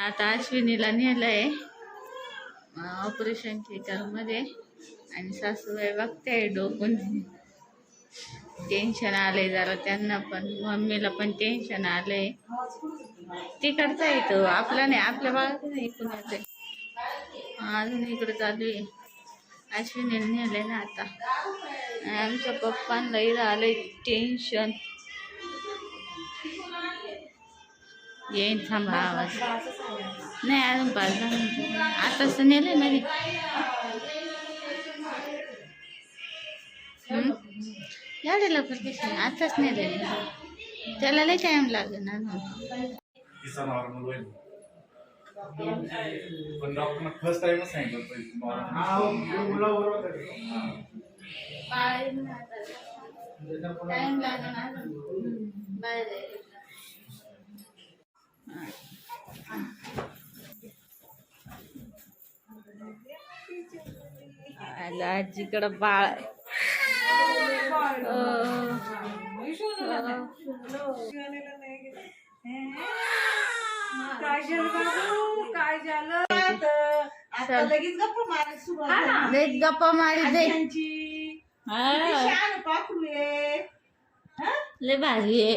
आता अश्विनीला नेलंय. ऑपरेशन थिएटरमध्ये आणि सासूबाई बघताय डोकून. टेन्शन आलंय जरा त्यांना पण. मम्मीला पण टेन्शन आलंय. तिकडचा करता येतो आपला नाही आपल्या बाळाचा नाही कुणाचा आहे. अजून इकडे चालू आहे. अश्विनी नेलंय ना आता. आमच्या पप्पांना इथं आलंय टेन्शन येईन थांबा आवाज. नाही अजून पाच दहा मिनिटं. आताच तर नेलंयमध्ये. हम्म? एवढे लवकर कशी आताच नेलंय. त्याला लय टाइम लागेल ना अजून. तिचा नॉर्मल होईल. पण डॉक्टरना फर्स्ट टाइमच सांगितलं पाहिजे टाइम लागेल ना अजून. बाहेर आहे. आलं आजीकडं बाळ काय झालं बाबू काय झालं आता लगेच गप्पा मारायला सुरुवात झाली. लयच गप्पा मारी दे त्यांची छान पाखरू आहे? लय भारी आहे?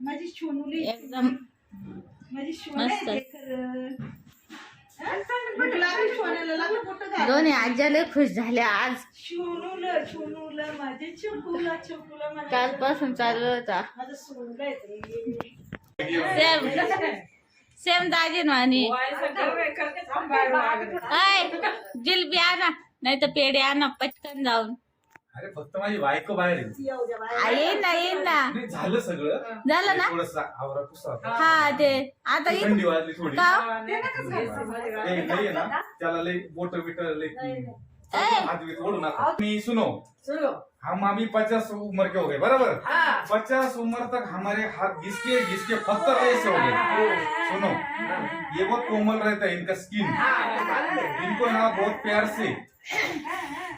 माझी एकदम दोन्ही आज्या लय खुश झाल्या आज. कालपासून चालू होता. सेम सेम दाजीन वाणी आय जिलबी आणा नाही तर पेढे आणा पटकन जाऊन. अरे फक्त माझी बायको बाहेर आहे. आ, येईन ना येईन ना नाही, झालं सगळं झालं ना थोडस आवरा पुसा. हा ते आता येईन थंडी वाजली थोडी का ते लई आहे ना त्याला लई बोट बिट लई हात बीत ओढू नका मी सुनो हम अभी पचास उम्र के हो गए बराबर पचास उम्र तक हमारे हाथ घिसके घिसके पत्थर जैसे हो गए सुनो ये बहुत कोमल रहता है इनका स्किन इनको ना बहुत प्यार से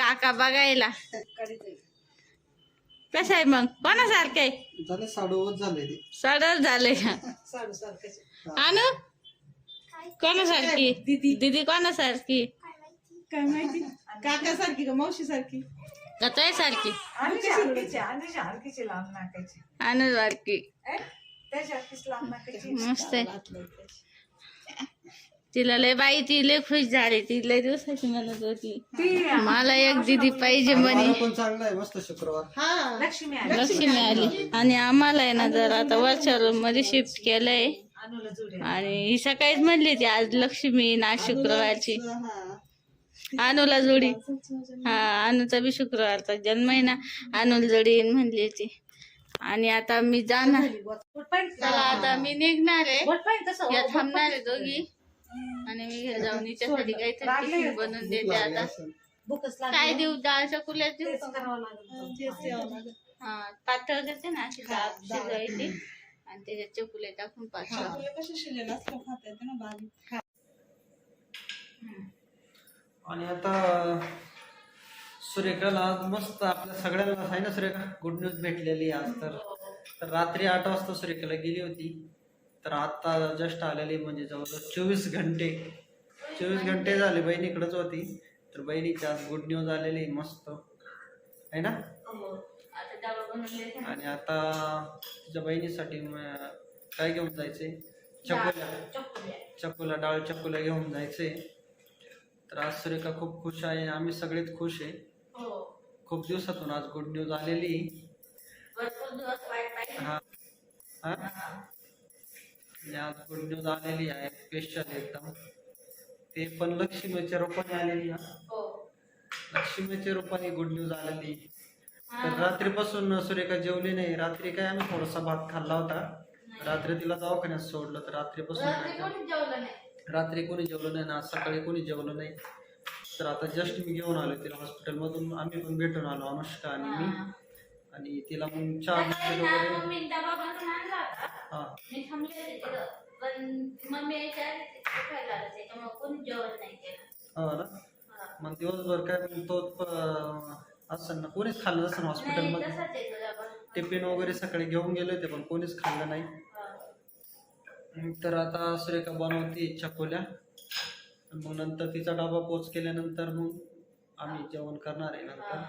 काका बघायला. कसं आहे मग? कोणासारखं आहे? झाले साडोवत झाले ते. का? सारखं आणू कोणासारखी? दीदी. दीदी कोणासारखी? काय माहिती? काका सारखी का मावशी सारखी कताय सारखी सारखीची आणि सारखीची लांब नाकाची. सारखी लांब नाकाची. मस्त आहे. तिला लय बाई ती लय खुश झाली. ती लय दिवसाची म्हणत होती. मला एक दीदी पाहिजे म्हणे. मला पण चांगला आहे मस्त शुक्रवार. लक्ष्मी आली. लक्ष्मी आणि आम्हाला आहे ना जर आता वरच्या रूममध्ये शिफ्ट केलंय. आणि ही सकाळीच म्हणली ती आज लक्ष्मी येईन, आज शुक्रवारची. अनुला जोडी. हा अनुचा बी शुक्रवारचा जन्म आहे ना अनुला जोडी येईन म्हणली ती. आणि आता मी जाणार. चला आता मी निघणार आहे. या थांबणार आहे दोघी. आणि मी जाऊन हिच्यासाठी काहीतरी टिफिन बनवून देते आता. काय देऊ? डाळ चकुल्यात देऊ? हा पातळ करते ना अशी डाळ शिजवायची. आणि त्याच्यात चकुले टाकून पातळ. कसं शिजलेलं? असलं खाता येतं ना बारीक. आणि आता सुरेखाला आज मस्त आपल्या सगळ्यांना आहे ना सुरेखा? गुड न्यूज भेटलेली आज तर. तर रात्री आठ वाजता सुरेखाला गेली होती. तर आता जस्ट आलेली म्हणजे जवळजवळ चोवीस घंटे. चोवीस घंटे झाले बहिणीकडेच होती. तर बहिणीची आज गुड न्यूज आलेली मस्त. आहे ना? आणि आता तिच्या बहिणीसाठी काय घेऊन जायचे? चकोल्या. चकोला डाळ चकोल्या घेऊन जायचे. तर आज सुरेखा खूप खुश आहे आम्ही सगळेच खुश आहे. हो खूप दिवसातून आज गुड न्यूज आलेली हा? हा. आज गुड न्यूज आलेली आहे स्पेशल एकदम. ते पण लक्ष्मीच्या रूपाने आलेली आहे. हो. लक्ष्मीच्या रूपाने गुड न्यूज आलेली. तर रात्रीपासून सुरेखा जेवली नाही. रात्री काय आम्ही थोडासा भात खाल्ला होता. रात्री तिला दवाखान्यात सोडलं तर रात्रीपासून रात्री कोणी जेवलं नाही ना? आज सकाळी कोणी जेवलं नाही. तर आता जस्ट मी घेऊन आलो तिला हॉस्पिटलमधून आम्ही पण भेटून आलो अनुष्का आणि मी. हा. आणि तिला मग चहा मी थांबले होते तिथं पण मम्मी यायच्या आधी ते दुखायला आलं त्याच्यामुळे कोणी जेवण नाही केलं. हो ना? हा. मग दिवसभर काय मग तो असं ना कोणीच खाल्लं नसेल नाही हॉस्पिटलमध्ये तसाच टिफिन वगैरे सकाळी घेऊन गेले होते पण कोणीच खाल्लं नाही. तर आता सुरेखा बनवते चकोल्या. मग नंतर तिचा डबा पोच केल्यानंतर मग आम्ही जेवण करणार आहे नंतर.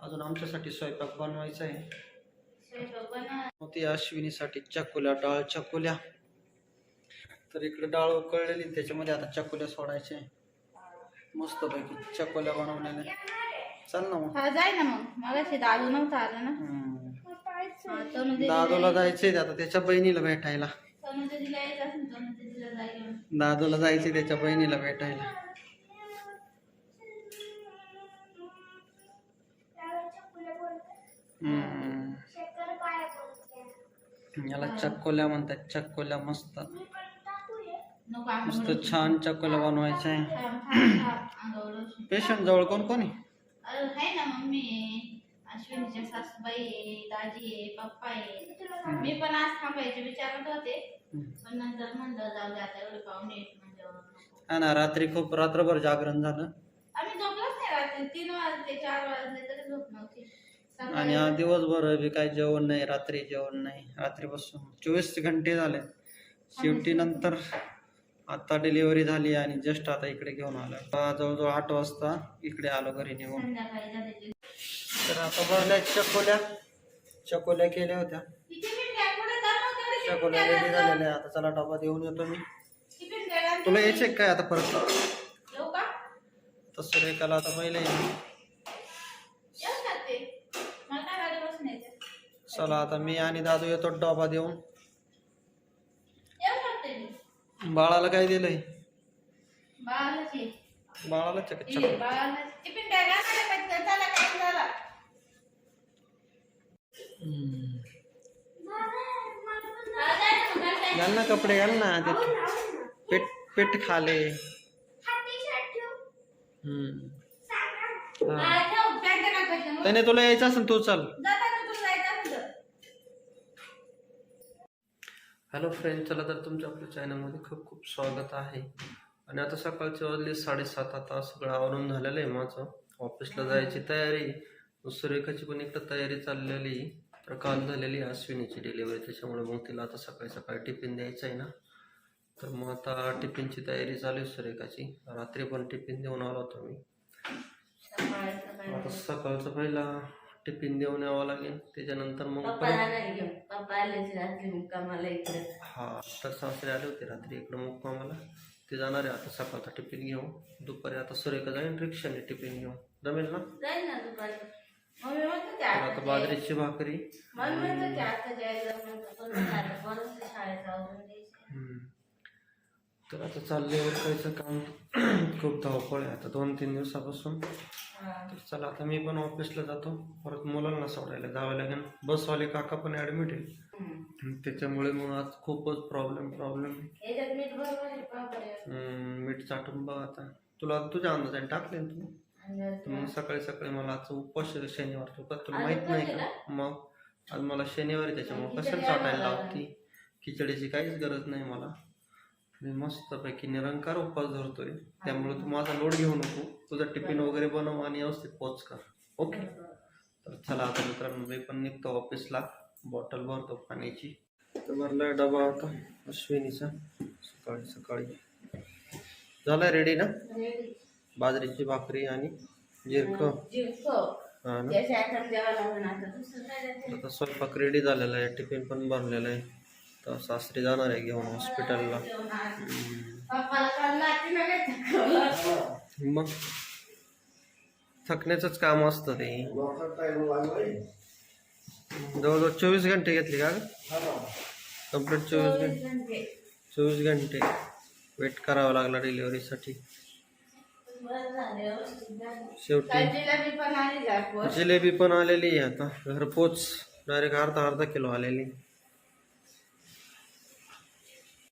अजून आमच्यासाठी स्वयंपाक बनवायचा आहे. स्वयंपाक बनव. मग ती अश्विनीसाठी चकोल्या डाळ चकोल्या तर इकडे डाळ उकळलेली त्याच्यामध्ये आता चकोल्या सोडायचे मस्तपैकी चकोल्या बनवलेल्या चल ना मग हा जाय ना मग मगाशी दादू नव्हता आला ना हम्म. हा, तनु दीदीला जायचंय आता त्याच्या बहिणीला भेटायला तनु दीदीला यायचं असेल तनु दीदीला जाय घेऊन. दादूला जायचंय त्याच्या बहिणीला भेटायला हम्म. याला चक्कोल्या म्हणतात चक्कोल्या मस्त. मस्त छान चक्कोल्या बनवायच्या आहे. पेशंट जवळ कोण कोणी अरे आहे ना मम्मी. आहे, अश्विनीच्या सासूबाई दाजी आहे पप्पा आहे. मी पण आज थांबायचे विचारत होते. पण नंतर म्हणलं जाऊ दे आता एवढे पाहुणे. हा ना रात्री खूप रात्रभर जागरण झालं. आम्ही झोपलोच नाही रात्री. तीन वाजले चार वाजले तरी झोप नव्हती. आणि आज दिवसभर बी काही जेवण नाही रात्री जेवण नाही. रात्रीपासून चोवीस घंटे झाले. शेवटी नंतर आता डिलिव्हरी झाली आणि जस्ट आता इकडे घेऊन आलो. जवळजवळ आठ वाजता इकडे आलो घरी निघून. तर आता भरल्या चकोल्या. चकोल्या केल्या होत्या. चकोल्या रेडी? झालेल्या. आता चला डबा देऊन येतो मी? तुला यायचे काय आता परत? तसं रेखाला आता पहिले येऊ का ते मला काय गाडी बसून यायचं चला आता मी आणि दादू येतो डबा देऊन. बाळाला काय दिलंय? बाळाला घाल ना कपडे घाल ना. ते पेट पेट खाले. हम्म. त्याने तुला यायचं असेल तू चल जाताना तुला जायचं असेल तर. हॅलो फ्रेंड चला तर तुमच्या आपल्या चॅनलमध्ये खूप खूप स्वागत आहे. आणि आता सकाळचे वाजले साडेसात आता सगळं आवरून झालेलं आहे माझं. ऑफिसला जायची तयारी सुरेखाची पण इकडं तयारी चाललेली तर काल झालेली अश्विनीची डिलिव्हरी त्याच्यामुळे मग तिला आता सकाळी सकाळी टिफिन द्यायचं आहे ना. तर मग आता टिफिनची तयारी चालू आहे सुरेखाची रात्री पण टिफिन देऊन आलो होतो मी. आता सकाळचं पहिला टिफिन देऊन यावं लागेल. त्याच्यानंतर मग पप्पा परत जाणार घेऊन पप्पा आलेच रात्री मुक्कामाला इकडे. हा तर सासरे आले होते रात्री इकडं मुक्कामाला. ते जाणार आहे आता सकाळचा टिफिन घेऊन. दुपारी आता सुरेखा जाईन रिक्षाने टिफिन घेऊन. जमेल ना? जाईल ना दुपारी. मम्मी म्हणतो ते तर आता आता बाजरीची भाकरी मम्मी म्हणतो ते आता जायला म्हणतो पण नाही आता पोरांचं शाळेत आवरून द्यायचं? हम्म. तर आता चाललंय उरकायचं काम. खूप धावपळ आहे. आता दोन तीन दिवसापासून. तर चला आता मी पण ऑफिसला जातो. परत मुलांना सोडायला जावं लागेल. बसवाले काका पण ॲडमिट आहे. त्याच्यामुळे मग आज खूपच प्रॉब्लेम प्रॉब्लेम मीठ चाटून बघ आता. तुला तुझ्या अंदाजाने टाकले ना तू मग सकाळी सकाळी मला आजचा उपवास शनिवार तुला आज माहीत नाही का? मग आज मला शनिवारी त्याच्यामुळे कशाला चाटायला लावती? खिचडीची काहीच गरज नाही मला. मी मस्तपैकी निरंकार उपवास धरतोय. त्यामुळे तू माझा लोड घेऊ नको. तुझा टिफिन वगैरे बनव आणि व्यवस्थित पोच कर. ओके? तर चला आता मित्रांनो मी पण निघतो ऑफिसला. बॉटल भरतो पाण्याची. तर भरलाय डबा आता अश्विनीचा. सकाळी सकाळी. झालाय रेडी ना. बाजरीची भाकरी आणि जिरक. हा? आता स्वयंपाक रेडी झालेला आहे. टिफिन पण भरलेला आहे. तर सासरी जाणार आहे घेऊन हॉस्पिटलला. मग थकण्याचंच काम असतं ते जवळजवळ चोवीस घंटे घेतली का कंप्लीट चोवीस घंटे चोवीस घंटे. वेट करावा लागला डिलिव्हरीसाठी. शेवटी. जिलेबी पण आलेली आहे आता घरपोच डायरेक्ट अर्धा अर्धा किलो आलेली